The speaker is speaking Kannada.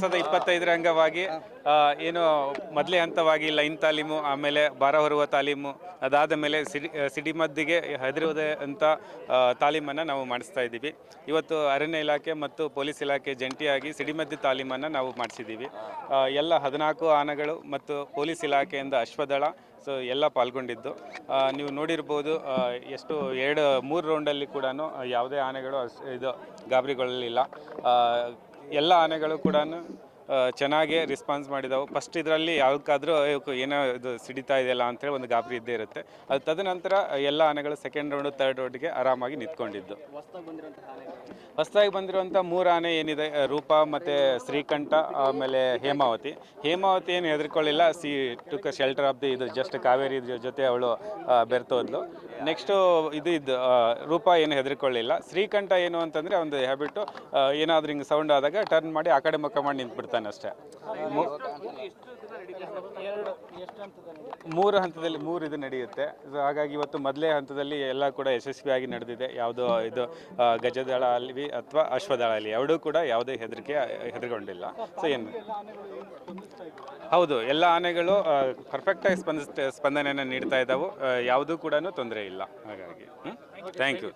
ಸಾವಿರದ ಇಪ್ಪತ್ತೈದರ ಅಂಗವಾಗಿ ಏನು ಮೊದಲೇ ಹಂತವಾಗಿ ಲೈನ್ ತಾಲೀಮು, ಆಮೇಲೆ ಭಾರ ಹೊರುವ ತಾಲೀಮು, ಅದಾದ ಮೇಲೆ ಸಿಡಿ ಸಿಡಿಮದ್ದಿಗೆ ಅಂತ ತಾಲೀಮನ್ನು ನಾವು ಮಾಡಿಸ್ತಾ ಇದ್ದೀವಿ. ಇವತ್ತು ಅರಣ್ಯ ಇಲಾಖೆ ಮತ್ತು ಪೊಲೀಸ್ ಇಲಾಖೆ ಜಂಟಿಯಾಗಿ ಸಿಡಿಮದ್ದು ತಾಲೀಮನ್ನು ನಾವು ಮಾಡಿಸಿದ್ದೀವಿ. ಎಲ್ಲ ಹದಿನಾಲ್ಕು ಆನೆಗಳು ಮತ್ತು ಪೊಲೀಸ್ ಇಲಾಖೆಯಿಂದ ಅಶ್ವದಳ, ಸೊ ಎಲ್ಲ ಪಾಲ್ಗೊಂಡಿದ್ದು. ನೀವು ನೋಡಿರ್ಬೋದು ಎಷ್ಟು, ಎರಡು, ಮೂರು ರೌಂಡಲ್ಲಿ ಕೂಡ ಯಾವುದೇ ಆನೆಗಳು ಇದು ಗಾಬರಿಗೊಳ್ಳಲಿಲ್ಲ. ಎಲ್ಲ ಆನೆಗಳು ಕೂಡ ಚೆನ್ನಾಗಿ ರೆಸ್ಪಾನ್ಸ್ ಮಾಡಿದಾವೆ. ಫಸ್ಟ್ ಇದರಲ್ಲಿ ಯಾವುದಕ್ಕಾದ್ರೂ ಏನೋ ಇದು ಸಿಡಿತಾ ಇದೆಯಲ್ಲ ಅಂತೇಳಿ ಒಂದು ಗಾಬರಿ ಇದ್ದೇ ಇರುತ್ತೆ. ಅದು ತದನಂತರ ಎಲ್ಲ ಆನೆಗಳು ಸೆಕೆಂಡ್ ರೌಂಡು ತರ್ಡ್ ರೌಂಡ್ಗೆ ಆರಾಮಾಗಿ ನಿಂತ್ಕೊಂಡಿದ್ದು. ಹೊಸದಾಗಿ ಬಂದಿರುವಂಥ ಮೂರು ಆನೆ ಏನಿದೆ ರೂಪ ಮತ್ತು ಶ್ರೀಕಂಠ, ಆಮೇಲೆ ಹೇಮಾವತಿ. ಹೇಮಾವತಿ ಏನು ಹೆದರ್ಕೊಳ್ಳಿಲ್ಲ. She took shelter of the ಇದು ಜಸ್ಟ್ ಕಾವೇರಿ ಜೊತೆ ಅವಳು ಬೆರ್ತೋದ್ಲು ನೆಕ್ಸ್ಟು ಇದು ಇದು ರೂಪ ಏನು ಹೆದರ್ಕೊಳ್ಳಿಲ್ಲ. ಶ್ರೀಕಂಠ ಏನು ಅಂತಂದರೆ ಒಂದು ಹ್ಯಾಬಿಟ್ಟು ಏನಾದರೂ ಹಿಂಗೆ ಸೌಂಡ್ ಆದಾಗ ಟರ್ನ್ ಮಾಡಿ ಆ ಕಡೆ ಮುಖ ಮಾಡಿ ನಿಂತ್ಬಿಡ್ತಾನೆ ಅಷ್ಟೇ. ಮೂರು ಹಂತದಲ್ಲಿ ಮೂರು ಇದು ನಡೆಯುತ್ತೆ. ಹಾಗಾಗಿ ಇವತ್ತು ಮೊದಲೇ ಹಂತದಲ್ಲಿ ಎಲ್ಲ ಕೂಡ ಯಶಸ್ವಿಯಾಗಿ ನಡೆದಿದೆ. ಯಾವುದೋ ಇದು ಗಜದಳ ಅಲ್ಲಿ ಅಥವಾ ಅಶ್ವದಳ ಅಲ್ಲಿ ಎರಡೂ ಕೂಡ ಯಾವುದೇ ಹೆದರಿಕೆ ಹೆದರ್ಕೊಂಡಿಲ್ಲ. ಸೊ ಏನು? ಹೌದು ಎಲ್ಲ ಆನೆಗಳು ಪರ್ಫೆಕ್ಟಾಗಿ ಸ್ಪಂದ ಸ್ಪಂದನೆಯನ್ನು ನೀಡ್ತಾ ಇದ್ದಾವೆ. ಯಾವುದೂ ಕೂಡ ತೊಂದರೆ ಇಲ್ಲ. ಹಾಗಾಗಿ ಥ್ಯಾಂಕ್ ಯು